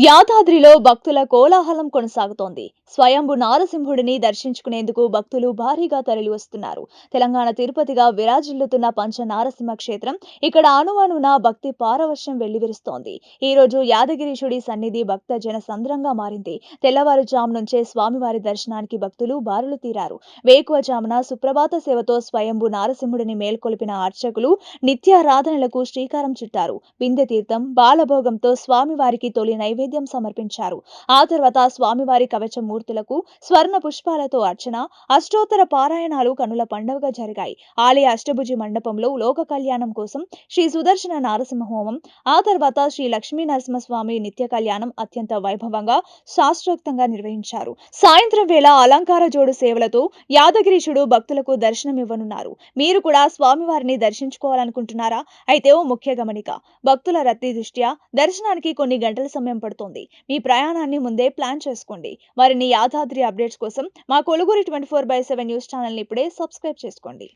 యాదాద్రిలో భక్తుల కోలాహలం కొనసాగుతోంది. స్వయంభు నారసింహుడిని దర్శించుకునేందుకు భక్తులు భారీగా తరలివస్తున్నారు. తెలంగాణ తిరుపతిగా విరాజిల్లుతున్న పంచ నారసింహ క్షేత్రం ఇక్కడ అణువణున భక్తి పారవశ్యం వెల్లివిరుస్తోంది. ఈ రోజు యాదగిరీషుడి సన్నిధి భక్త జన సంద్రంగా మారింది. తెల్లవారుజాము నుంచే స్వామివారి దర్శనానికి భక్తులు బారులు తీరారు. వేకువజామున సుప్రభాత సేవతో స్వయంభు నారసింహుడిని మేల్కొల్పిన అర్చకులు నిత్యారాధనలకు శ్రీకారం చుట్టారు. బిందె తీర్థం బాలభోగంతో స్వామివారికి తొలి నైవేద్యం సమర్పించారు. ఆ తర్వాత స్వామివారి కవచ మూర్తులకు స్వర్ణ పుష్పాలతో అర్చన అష్టోత్తర పారాయణాలు కనుల పండవగా జరిగాయి. ఆలయ అష్టభుజి మండపంలో లోక కళ్యాణం కోసం శ్రీ సుదర్శన నారసింహ హోమం ఆ తర్వాత శ్రీ లక్ష్మీ నరసింహస్వామి నిత్య కళ్యాణం అత్యంత వైభవంగా శాస్త్రోక్తంగా నిర్వహించారు. సాయంత్రం వేళ అలంకార జోడు సేవలతో యాదగిరీషుడు భక్తులకు దర్శనమివ్వనున్నారు. మీరు కూడా స్వామివారిని దర్శించుకోవాలనుకుంటున్నారా? అయితే ఓ ముఖ్య గమనిక భక్తుల రద్దీ దృష్ట్యా దర్శనానికి కొన్ని గంటల సమయం పడుతుంది. మీ ప్రయాణాన్ని ముందే ప్లాన్ చేసుకోండి. మరిన్ని యాదాద్రి అప్డేట్స్ కోసం మా కొలుగురి twenty four by seven news ఛానల్ని ఇప్పుడే సబ్స్క్రైబ్ చేసుకోండి.